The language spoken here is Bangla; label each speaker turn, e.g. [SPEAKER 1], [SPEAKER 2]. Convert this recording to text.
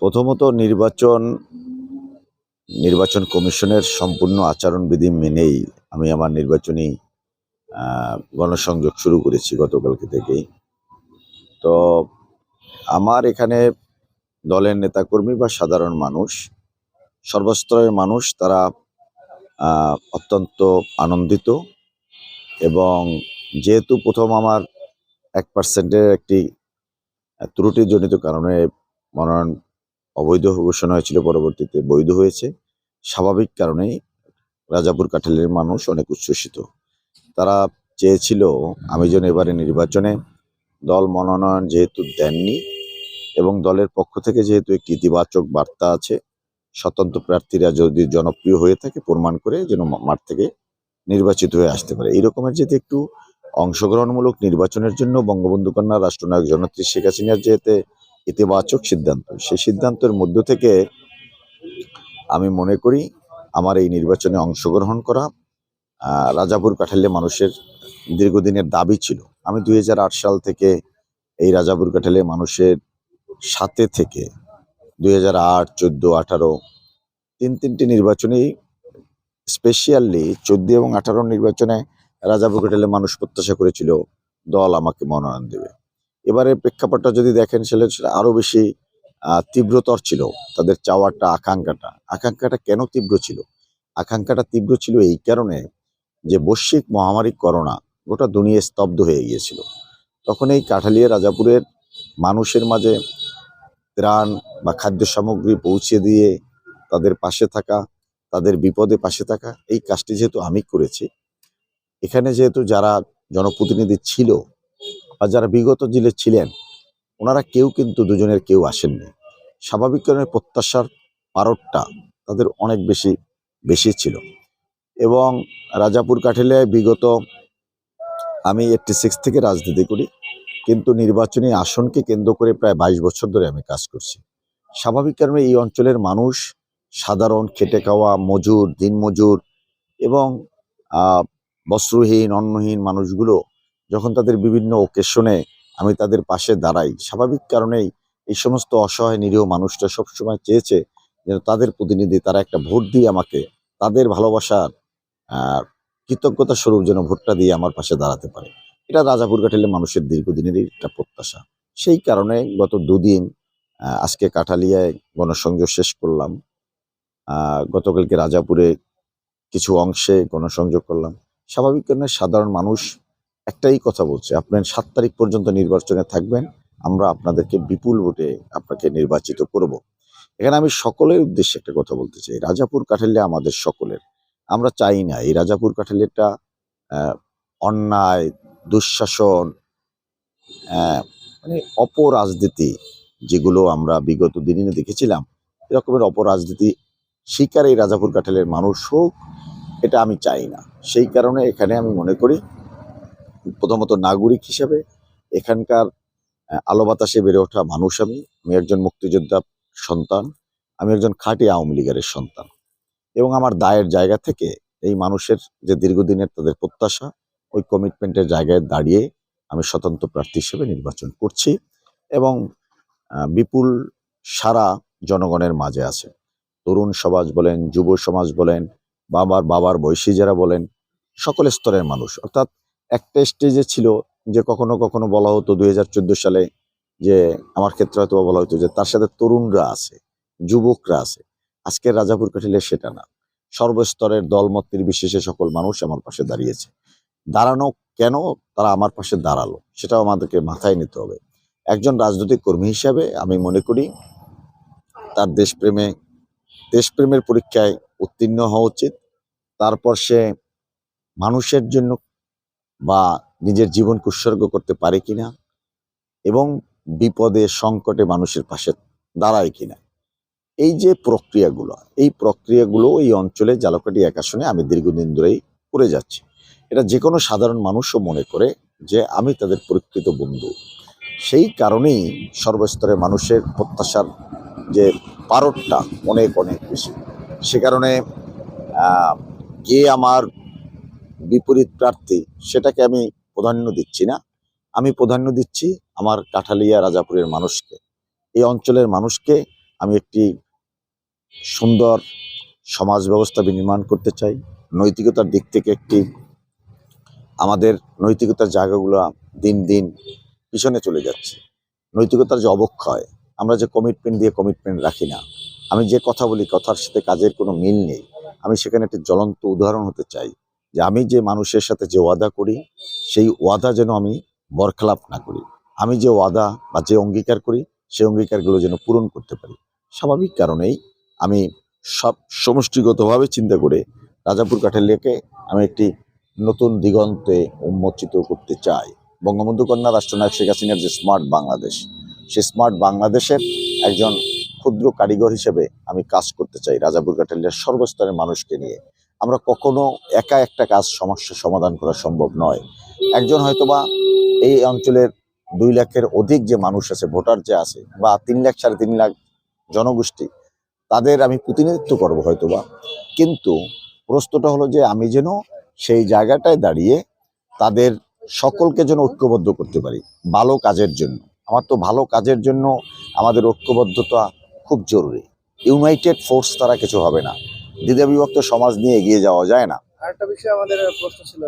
[SPEAKER 1] প্রথমত নির্বাচন নির্বাচন কমিশনের সম্পূর্ণ আচরণবিধি মেনেই আমি আমার নির্বাচনী গণসংযোগ শুরু করেছি গতকালকে থেকেই। তো আমার এখানে দলের নেতাকর্মী বা সাধারণ মানুষ, সর্বস্তরের মানুষ তারা অত্যন্ত আনন্দিত এবং যেহেতু প্রথম আমার এক পার্সেন্টের একটি ত্রুটিজনিত কারণে মনোনয়ন অবৈধ ঘোষণা হয়েছিল, পরবর্তীতে বৈধ হয়েছে। স্বাভাবিক কারণেই রাজাপুর কাঠালের মানুষ অনেক উচ্ছ্বসিত। তারা চেয়েছিল, আমি যেন এবারে নির্বাচনে দল মনোনয়ন যেহেতু দেননি এবং দলের পক্ষ থেকে যেহেতু একটি ইতিবাচক বার্তা আছে, স্বতন্ত্র প্রার্থীরা যদি জনপ্রিয় হয়ে থাকে, প্রমাণ করে যেন মাঠ থেকে নির্বাচিত হয়ে আসতে পারে। এই রকমের যেহেতু একটু অংশগ্রহণমূলক নির্বাচনের জন্য বঙ্গবন্ধু কন্যা রাষ্ট্রনায়ক জনত্রী শেখ হাসিনার যেহেতু ইতিবাচক সিদ্ধান্ত, সেই সিদ্ধান্তের মধ্য থেকে আমি মনে করি আমার এই নির্বাচনে অংশগ্রহণ করা রাজাপুর কাঠালে মানুষের দীর্ঘদিনের দাবি ছিল। আমি দুই হাজার আট সাল থেকে এই রাজাপুর কাঠালে মানুষের সাথে থেকে দুই হাজার আট, চোদ্দ, আঠারো তিন তিনটি নির্বাচনেই স্পেশালি চোদ্দ এবং আঠারো নির্বাচনে রাজাপুর কাঠালে মানুষ প্রত্যাশা করেছিল, দল আমাকে মনোনয়ন দেবে। এবারে প্রেক্ষাপটটা যদি দেখেন, সেটা সেটা আরও বেশি তীব্রতর ছিল তাদের চাওয়াটা, আকাঙ্ক্ষাটা। আকাঙ্ক্ষাটা কেন তীব্র ছিল? আকাঙ্ক্ষাটা তীব্র ছিল এই কারণে যে বৈশ্বিক মহামারী করোনা গোটা দুনিয়া স্তব্ধ হয়ে গিয়েছিল। তখন এই কাঠালিয়া রাজাপুরের মানুষের মাঝে ত্রাণ বা খাদ্য সামগ্রী পৌঁছে দিয়ে তাদের পাশে থাকা, তাদের বিপদে পাশে থাকা, এই কাজটি যেহেতু আমি করেছি এখানে যেহেতু যারা জনপ্রতিনিধি ছিল বা যারা বিগত জিলে ছিলেন, ওনারা কেউ কিন্তু দুজনের কেউ আসেননি। স্বাভাবিক কারণে প্রত্যাশার পারটটা তাদের অনেক বেশি বেশি ছিল। এবং রাজাপুর কাঠিলে বিগত আমি এইটটি সিক্স থেকে রাজনীতি করি, কিন্তু নির্বাচনী আসনকে কেন্দ্র করে প্রায় বাইশ বছর ধরে আমি কাজ করছি। স্বাভাবিক কারণে এই অঞ্চলের মানুষ সাধারণ খেটে খাওয়া, মজুর, দিনমজুর এবং বস্ত্রহীন, অন্নহীন মানুষগুলো যখন তাদের বিভিন্ন ওকেশনে আমি তাদের পাশে দাঁড়াই, স্বাভাবিক কারণেই এই সমস্ত অসহায়, নিরীহ মানুষটা সবসময় চেয়েছে যেন তাদের প্রতিনিধি তারা একটা ভোট দিয়ে আমাকে তাদের ভালোবাসার কৃতজ্ঞতা স্বরূপ যেন ভোটটা দিয়ে আমার পাশে দাঁড়াতে পারে। এটা রাজাপুর কাঠিলে মানুষের দীর্ঘদিনেরই একটা প্রত্যাশা। সেই কারণে গত দুদিন আজকে কাঠালিয়ায় গণসংযোগ শেষ করলাম। গতকালকে রাজাপুরে কিছু অংশে গণসংযোগ করলাম। স্বাভাবিক কারণে সাধারণ মানুষ একটাই কথা বলছে, আপনার সাত তারিখ পর্যন্ত নির্বাচনে থাকবেন, আমরা আপনাদেরকে বিপুল ভোটে আপনাকে নির্বাচিত করব। এখানে আমি সকলের উদ্দেশ্যে একটা কথা বলতে চাই, রাজাপুর কাঠালিয়া আমাদের সকলের। আমরা চাই না, এই রাজাপুর কাঠালিয়াটা অন্যায়, দুঃশাসন মানে অপরাজনীতি যেগুলো আমরা বিগত দিনে দেখেছিলাম, এরকমের অপরাজনীতি শিকার এই রাজাপুর কাঠালের মানুষ হোক এটা আমি চাই না। সেই কারণে এখানে আমি মনে করি প্রথমত নাগরিক হিসাবে এখানকার আলো বাতাসে বেড়ে ওঠা মানুষ আমি। আমি একজন মুক্তিযোদ্ধা সন্তান। আমি একজন খাঁটি আওয়ামী লীগের সন্তান। এবং আমার দায়ের জায়গা থেকে এই মানুষের যে দীর্ঘদিনের তাদের প্রত্যাশা, ওই কমিটমেন্টের জায়গায় দাঁড়িয়ে আমি স্বতন্ত্র প্রার্থী হিসেবে নির্বাচন করছি এবং বিপুল সারা জনগণের মাঝে আছে। তরুণ সমাজ বলেন, যুব সমাজ বলেন বাবার বাবার বয়সী যারা বলেন, সকল স্তরের মানুষ। অর্থাৎ একটা স্টেজে ছিল যে কখনো কখনো বলা হতো দুই হাজার চোদ্দ সালে যে, আমার ক্ষেত্রে হয়তো বলা হতো যে, তার সাথে তরুণরা আছে, যুবকরা আছে। আজকের রাজাপুর কাঠিলে সেটা না। সর্বস্তরের দলমত নির্বিশেষে সকল মানুষ আমার পাশে দাঁড়িয়েছে। দাঁড়ানো কেন? তারা আমার পাশে দাঁড়াল। সেটাও আমাদেরকে মাথায় নিতে হবে। একজন রাজনৈতিক কর্মী হিসাবে আমি মনে করি, তার দেশপ্রেমে, দেশপ্রেমের পরীক্ষায় উত্তীর্ণ হওয়া উচিত। তারপর সে মানুষের জন্য বা নিজের জীবনকে উৎসর্গ করতে পারে কিনা এবং বিপদে, সংকটে মানুষের পাশে দাঁড়ায় কিনা। এই যে প্রক্রিয়াগুলো, এই প্রক্রিয়াগুলো এই অঞ্চলে জালকাটি এক আসনে আমি দীর্ঘদিন ধরেই করে যাচ্ছি। এটা যে কোনো সাধারণ মানুষও মনে করে যে আমি তাদের প্রকৃত বন্ধু। সেই কারণেই সর্বস্তরে মানুষের প্রত্যাশার যে পারটটা অনেক অনেক বেশি। সে কারণে কে আমার বিপরীত প্রার্থী সেটাকে আমি প্রাধান্য দিচ্ছি না। আমি প্রাধান্য দিচ্ছি আমার কাঠালিয়া রাজাপুরের মানুষকে। এই অঞ্চলের মানুষকে আমি একটি সুন্দর সমাজ ব্যবস্থা বিনির্মাণ করতে চাই। নৈতিকতার দিক থেকে একটি, আমাদের নৈতিকতার জায়গাগুলো দিন দিন পিছনে চলে যাচ্ছে। নৈতিকতার যে অবক্ষয়, আমরা যে কমিটমেন্ট দিয়ে কমিটমেন্ট রাখি না আমি যে কথা বলি, কথার সাথে কাজের কোনো মিল নেই। আমি সেখানে একটি জ্বলন্ত উদাহরণ হতে চাই, যে আমি যে মানুষের সাথে যে ওয়াদা করি, সেই ওয়াদা যেন আমি বরখলাপ না করি। আমি যে ওয়াদা বা যে অঙ্গীকার করি সেই অঙ্গীকারগুলো যেন পূরণ করতে পারি। স্বাভাবিক কারণেই আমি সব সমষ্টিগতভাবে চিন্তা করে রাজাপুর কাঠালিয়াকে আমি একটি নতুন দিগন্তে উন্মোচিত করতে চাই। বঙ্গবন্ধু কন্যা রাষ্ট্রনায়ক শেখ হাসিনার যে স্মার্ট বাংলাদেশ, সেই স্মার্ট বাংলাদেশের একজন ক্ষুদ্র কারিগর হিসেবে আমি কাজ করতে চাই রাজাপুর কাঠালিয়ার সর্বস্তরের মানুষকে নিয়ে। আমরা কখনো একা একটা কাজ সমস্যা সমাধান করা সম্ভব নয়। একজন হয়তোবা এই অঞ্চলের দুই লাখের অধিক যে মানুষ আছে, ভোটার যে আছে, বা তিন লাখ, সাড়ে তিন লাখ জনগোষ্ঠী, তাদের আমি প্রতিনিধিত্ব করব হয়তোবা। কিন্তু প্রশ্নটা হলো যে আমি যেন সেই জায়গাটায় দাঁড়িয়ে তাদের সকলকে যেন ঐক্যবদ্ধ করতে পারি, ভালো কাজের জন্য। আমার তো ভালো কাজের জন্য আমাদের ঐক্যবদ্ধতা খুব জরুরি। ইউনাইটেড ফোর্স তারা কিছু হবে না। দ্বিধাবিভক্ত সমাজ নিয়ে এগিয়ে যাওয়া যায় না।
[SPEAKER 2] আরেকটা বিষয় আমাদের প্রশ্ন ছিল